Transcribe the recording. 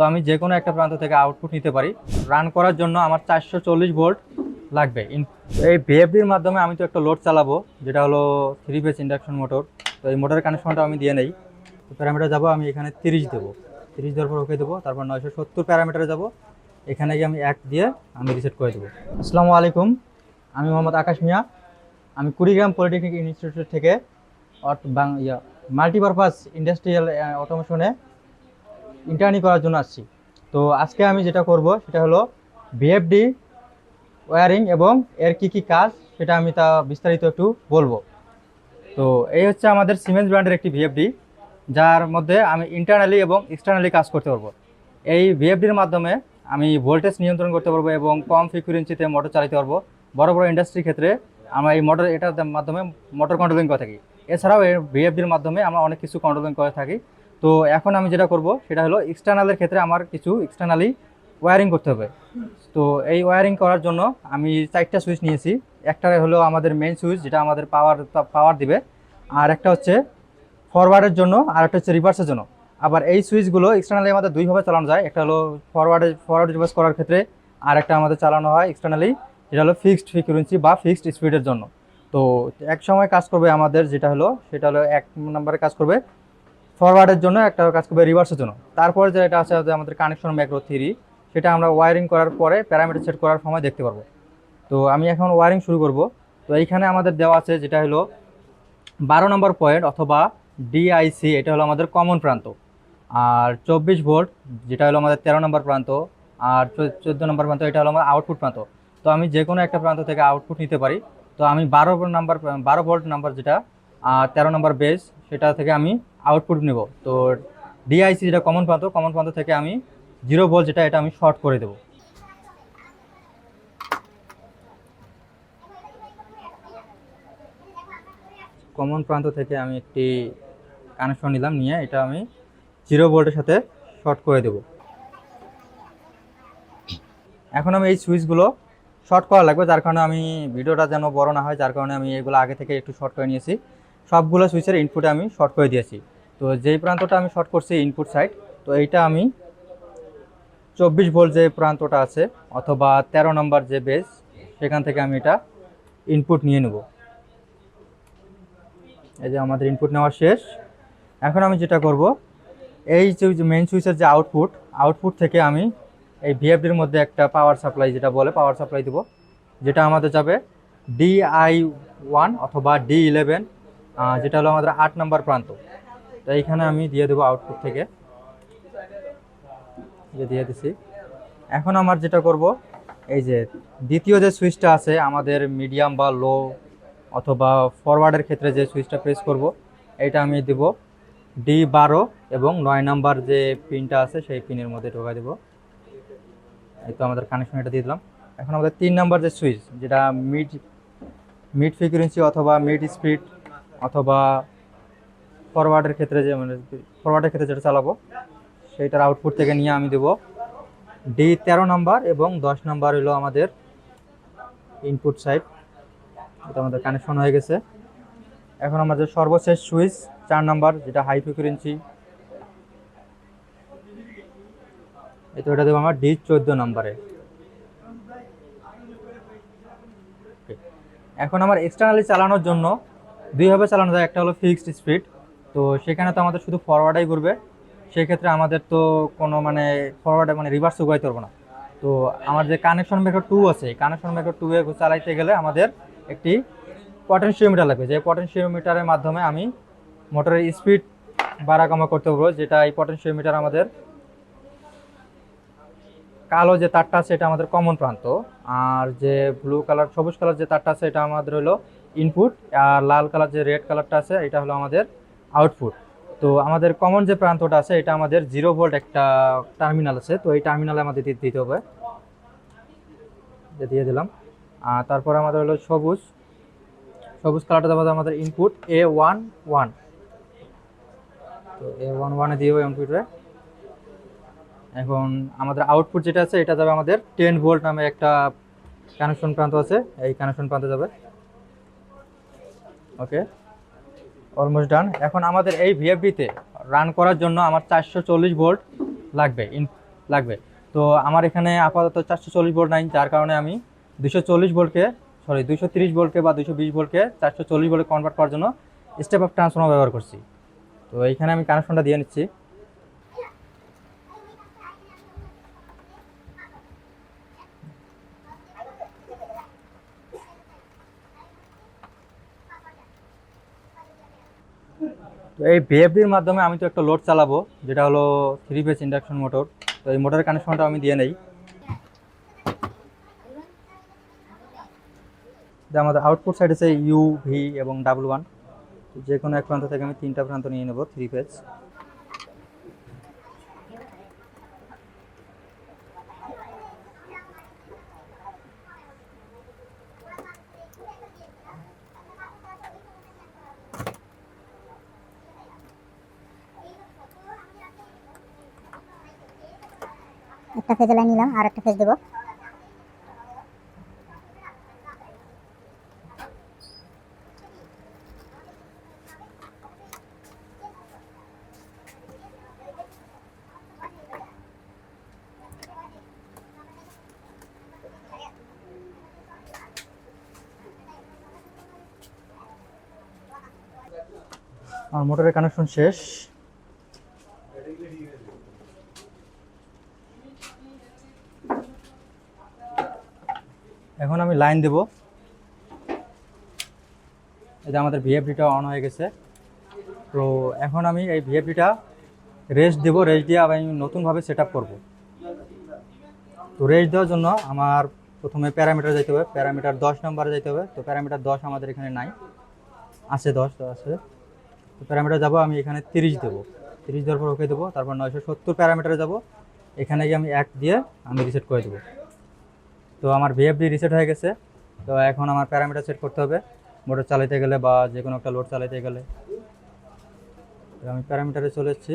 তো আমি যে কোনো একটা প্রান্ত থেকে আউটপুট নিতে পারি। রান করার জন্য আমার চারশো চল্লিশ ভোল্ট লাগবে। এই বিএফডির মাধ্যমে আমি তো একটা লোড চালাবো, যেটা হলো থ্রি ফেস ইন্ডাকশন মোটর তো এই মোটরের কানেকশনটা আমি দিয়ে নেই। তো প্যারামিটার যাব, আমি এখানে তিরিশ দেবো। তিরিশ দেওয়ার পর ওকে দেবো, তারপর নয়শো সত্তর প্যারামিটারে যাব। এখানে গিয়ে আমি এক দিয়ে আমি রিসেট করে দেবো। আসসালামু আলাইকুম, আমি মোহাম্মদ আকাশ মিয়া। আমি কুড়িগ্রাম পলিটেকনিক ইনস্টিটিউট থেকে মাল্টিপারপাস ইন্ডাস্ট্রিয়াল অটোমেশনে ইন্টার্নি করার জন্য আসছি। তো আজকে আমি যেটা করব, সেটা হলো বিএফডি ওয়ারিং এবং এর কি কি কাজ, সেটা আমি তা বিস্তারিত একটু বলব। তো এই হচ্ছে আমাদের সিমেন্স ব্র্যান্ডের একটি ভিএফডি যার মধ্যে আমি ইন্টারনালি এবং এক্সটার্নালি কাজ করতে পারব। এই ভিএফডির মাধ্যমে আমি ভোল্টেজ নিয়ন্ত্রণ করতে পারব এবং কম ফ্রিকুয়েন্সিতে মোটর চালাতে পারব। বড় বড় ইন্ডাস্ট্রির ক্ষেত্রে আমরা এই মোটর এটার মাধ্যমে মোটর কন্ট্রোলিং করে থাকি। এছাড়াও এই ভিএফডির মাধ্যমে আমরা অনেক কিছু কন্ট্রোলিং করে থাকি। তো এখন আমি যেটা করব, সেটা হলো এক্সটার্নালের ক্ষেত্রে আমার কিছু এক্সটার্নালি ওয়্যারিং করতে হবে। তো এই ওয়্যারিং করার জন্য আমি চারটা সুইচ নিয়েছি। একটা হলো আমাদের মেন সুইচ যেটা আমাদের পাওয়ার পাওয়ার দিবে। আর একটা হচ্ছে ফরওয়ার্ডের জন্য, আর একটা হচ্ছে রিভার্সের জন্য। আবার এই সুইচগুলো এক্সটার্নালি আমাদের দুইভাবে চালানো যায়। একটা হলো ফরওয়ার্ডে ফরওয়ার্ড রিভার্স করার ক্ষেত্রে, আর একটা আমাদের চালানো হয় এক্সটার্নালি যেটা হলো ফিক্সড ফ্রিকুয়েন্সি বা ফিক্সড স্পিডের জন্য। তো এক সময় কাজ করবে আমাদের, যেটা হলো, সেটা হলো এক নম্বরে কাজ করবে ফরওয়ার্ডের জন্য একটা কাজ করবে রিভার্সের জন্য। তারপরে যেটা আছে আমাদের কানেকশন ম্যাক্রো থ্রি সেটা আমরা ওয়ারিং করার পরে প্যারামিটার সেট করার সময় দেখতে পারব। তো আমি এখন ওয়ারিং শুরু করব। তো এইখানে আমাদের দেওয়া আছে, যেটা হলো বারো নম্বর পয়েন্ট অথবা ডিআইসি এটা হলো আমাদের কমন প্রান্ত। আর চব্বিশ ভোল্ট যেটা হলো আমাদের তেরো নম্বর প্রান্ত। আর চোদ্দ নম্বর প্রান্ত, এটা হলো আমার আউটপুট প্রান্ত। তো আমি যে কোনো একটা প্রান্ত থেকে আউটপুট নিতে পারি। তো আমি বারো নাম্বার, বারো ভোল্ট নাম্বার যেটা, আর তেরো নম্বর বেস সেটা থেকে আমি আউটপুট নেব। তো ডিআইসি যেটা কমন প্রান্ত কমন প্রান্ত থেকে আমি জিরো ভোল্ট যেটা, এটা আমি শর্ট করে দেবো। কমন প্রান্ত থেকে আমি একটি কানেকশন নিলাম, নিয়ে এটা আমি জিরো ভোল্টের সাথে শর্ট করে দেব। এখন আমি এই সুইচগুলো শর্ট করা লাগবে, যার কারণে আমি ভিডিওটা যেন বড় না হয়, যার কারণে আমি এগুলো আগে থেকে একটু শর্ট করে নিয়েছি। সবগুলো সুইচের ইনপুটে আমি শর্ট করে দিয়েছি। তো যেই প্রান্তটা আমি শর্ট করছি ইনপুট সাইড তো এইটা আমি চব্বিশ ভোল্ট যে প্রান্তটা আছে, অথবা তেরো নম্বর যে বেস সেখান থেকে আমি এটা ইনপুট নিয়ে নেব। এই যে আমাদের ইনপুট নেওয়া শেষ। এখন আমি যেটা করব, এই যে মেইন সুইচের যে আউটপুট আউটপুট থেকে আমি এই ভিএফডির মধ্যে একটা পাওয়ার সাপ্লাই যেটা বলে পাওয়ার সাপ্লাই দেবো, যেটা আমাদের যাবে ডিআই ওয়ান অথবা ডি ইলেভেন যেটা হলো আমাদের আট নম্বর প্রান্ত। তো এইখানে আমি দিয়ে দেবো আউটপুট থেকে। যে দিয়ে দিছি। এখন আমার যেটা করব, এই যে দ্বিতীয় যে সুইচটা আছে, আমাদের মিডিয়াম বা লো অথবা ফরওয়ার্ডের ক্ষেত্রে যে সুইচটা প্রেস করব এটা আমি দেব ডি বারো এবং নয় নাম্বার যে পিনটা আছে, সেই পিনের মধ্যে ঢোকা দেবো। এই তো আমাদের কানেকশন এটা দিয়ে দিলাম। এখন আমাদের তিন নাম্বার যে সুইচ যেটা মিড মিড ফ্রিকুয়েন্সি অথবা মিড স্পিড অথবা ফরওয়ার্ডের ক্ষেত্রে যে মানে ফরওয়ার্ডের ক্ষেত্রে যেটা চালাবো, সেইটার আউটপুট থেকে নিয়ে আমি দেবো ডি তেরো নাম্বার এবং দশ নাম্বার হলো আমাদের ইনপুট সাইড এটা আমাদের কানেকশন হয়ে গেছে। এখন আমাদের সর্বশেষ সুইচ চার নাম্বার যেটা হাই ফ্রিকুয়েন্সি এই তো এটা দেবো আমার ডি চোদ্দ নাম্বারে এখন আমার এক্সটার্নালি চালানোর জন্য দুইভাবে চালানো যায়, একটা হলো ফিক্সড স্পিড তো সেখানে তো আমাদের শুধু ফরওয়ার্ডাই ঘুরবে, সেক্ষেত্রে আমাদের তো কোনো মানে ফরওয়ার্ডে মানে রিভার্স উগাইতে পারব না। তো আমার যে কানেকশন মেকার টু আছে কানেকশন মেকার টু এ চালাইতে গেলে আমাদের একটি পটেনশিওমিটার লাগবে, যে পটেনশিওমিটারের মাধ্যমে আমি মোটরের স্পিড বাড়া কমা করতে পারব, যেটা এই পটেনশিওমিটার আমাদের কালো যে তারটা আছে, এটা আমাদের কমন প্রান্ত, আর যে ব্লু কালার সবুজ কালার যে তারটা আছে, এটা আমাদের হলো ইনপুট আর লাল কালার যে রেড কালারটা আছে, এটা হলো আমাদের আউটপুট তো আমাদের কমন যে প্রান্তটা আছে, এটা আমাদের জিরো ভোল্ট একটা টার্মিনাল আছে, তো এই টার্মিনালে আমাদের দিতে হবে। দিয়ে দিলাম। আর তারপর আমাদের হলো সবুজ। সবুজ কালারটা দেবো আমাদের ইনপুট এ ওয়ান ওয়ান তো এ ওয়ান ওয়ানে দিয়ে হবে ইনপুটে এখন আমাদের আউটপুট যেটা আছে, এটা যাবে আমাদের টেন ভোল্ট নামে একটা কানেকশন প্রান্ত আছে, এই কানেকশন প্রান্তে যাবে। ওকে অলমোস্ট ডান এখন আমাদের এই ভিএফডিতে রান করার জন্য আমার চারশো চল্লিশ ভোল্ট লাগবে ইন লাগবে। তো আমার এখানে আপাতত চারশো চল্লিশ ভোল্ট নাই, যার কারণে আমি দুশো চল্লিশ ভোল্টকে সরি দুশো তিরিশ ভোল্টকে বা দুশো বিশ ভোল্টকে চারশো চল্লিশ ভোল্টে কনভার্ট করার জন্য স্টেপ অফ ট্রান্সফর্মার ব্যবহার করছি। তো এইখানে আমি কানেকশনটা দিয়ে নিচ্ছি তো এই ভিএফডির মাধ্যমে আমি তো একটা লোড চালাবো, যেটা হলো থ্রি ফেজ ইন্ডাকশন মোটর তো এই মোটরের কানেকশনটা আমি দিয়ে নেই। আমাদের আউটপুট সাইড আছে ইউ ভি এবং ডাবল ওয়ান যে কোনো এক প্রান্ত থেকে আমি তিনটা প্রান্ত নিয়ে নেব থ্রি ফেজ একটা ফেজে লাইন নিলাম আর একটা ফেজ দেবো। আমার মোটরের কানেকশন শেষ এখন আমি লাইন দেব। যে আমাদের ভিএফডিটা অন হয়ে গেছে। তো এখন আমি এই ভিএফডিটা রেস্ট দেব রেস্ট দিয়ে আমি নতুনভাবে সেট আপ করব। তো রেস্ট দেওয়ার জন্য আমার প্রথমে প্যারামিটার যেতে হবে প্যারামিটার দশ নম্বরে যেতে হবে। তো প্যারামিটার দশ আমাদের এখানে নাই। আছে দশ, তো আছে। তো প্যারামিটার যাব, আমি এখানে তিরিশ দেবো। তিরিশ দেওয়ার পর ওকে দেবো, তারপর নয়শো সত্তর প্যারামিটারে যাব। এখানে গিয়ে আমি এক দিয়ে আমি রিসেট করে দেবো। তো আমার ভিএফডি রিসেট হয়ে গেছে। তো এখন আমার প্যারামিটার সেট করতে হবে। মোটর চালাইতে গেলে বা যে কোনো একটা লোড চালাইতে গেলে। আমি প্যারামিটারে চলে এসেছি।